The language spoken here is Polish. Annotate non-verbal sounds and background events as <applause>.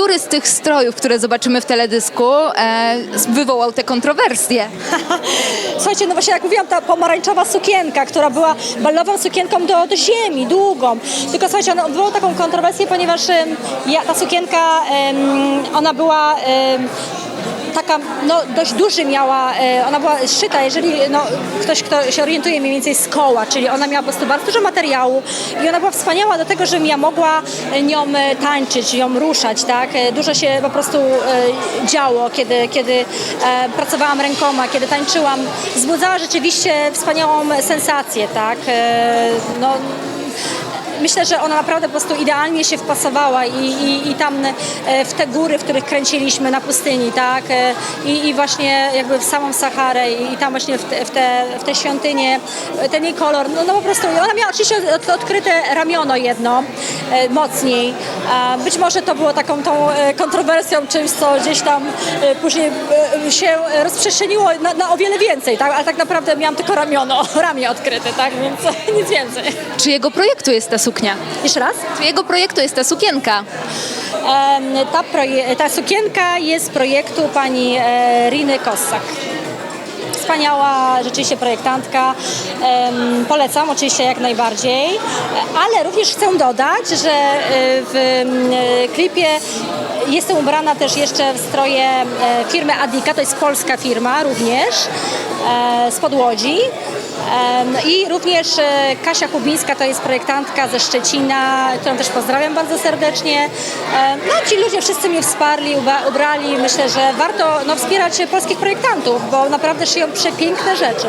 który z tych strojów, które zobaczymy w teledysku, e, wywołał te kontrowersje? <laughs> Słuchajcie, no właśnie jak mówiłam, ta pomarańczowa sukienka, która była balową sukienką do, do ziemi, długą. Tylko słuchajcie, ona wywołała taką kontrowersję, ponieważ ja, ta sukienka, ona była... taka no, dość duży miała, e, ona była szyta, jeżeli no, ktoś, kto się orientuje mniej więcej z koła, czyli ona miała po prostu bardzo dużo materiału i ona była wspaniała do tego, żebym ja mogła nią e, tańczyć, ją ruszać, tak? E, Dużo się po prostu działo, kiedy, kiedy pracowałam rękoma, kiedy tańczyłam. Wzbudzała rzeczywiście wspaniałą sensację, tak? No, myślę, że ona naprawdę po prostu idealnie się wpasowała i, i, i tam e, w te góry, w których kręciliśmy na pustyni, tak? E, I, i właśnie jakby w samą Saharę i, tam właśnie w te, w te, w te świątynie, ten jej kolor, no, no po prostu ona miała oczywiście od, odkryte ramiono jedno, e, mocniej. Być może to było taką tą e, kontrowersją, czymś, co gdzieś tam e, później e, się rozprzestrzeniło na, na o wiele więcej, tak? Ale tak naprawdę miałam tylko ramiono, <laughs> ramię odkryte, tak? Więc <laughs> nic więcej. Czy jego projektu jest ta suknia? Jeszcze raz? Czy jego projektu jest ta sukienka? Ta, ta sukienka jest projektu pani Riny Kossak. Wspaniała rzeczywiście projektantka. Polecam oczywiście jak najbardziej. Ale również chcę dodać, że e, w e, klipie jestem ubrana też jeszcze w stroje e, firmy Adika, to jest polska firma również z Podłodzi. I również e, Kasia Kubińska to jest projektantka ze Szczecina, którą też pozdrawiam bardzo serdecznie. No ci ludzie wszyscy mnie wsparli, ubrali. Myślę, że warto no, wspierać polskich projektantów, bo naprawdę szyją przepiękne rzeczy.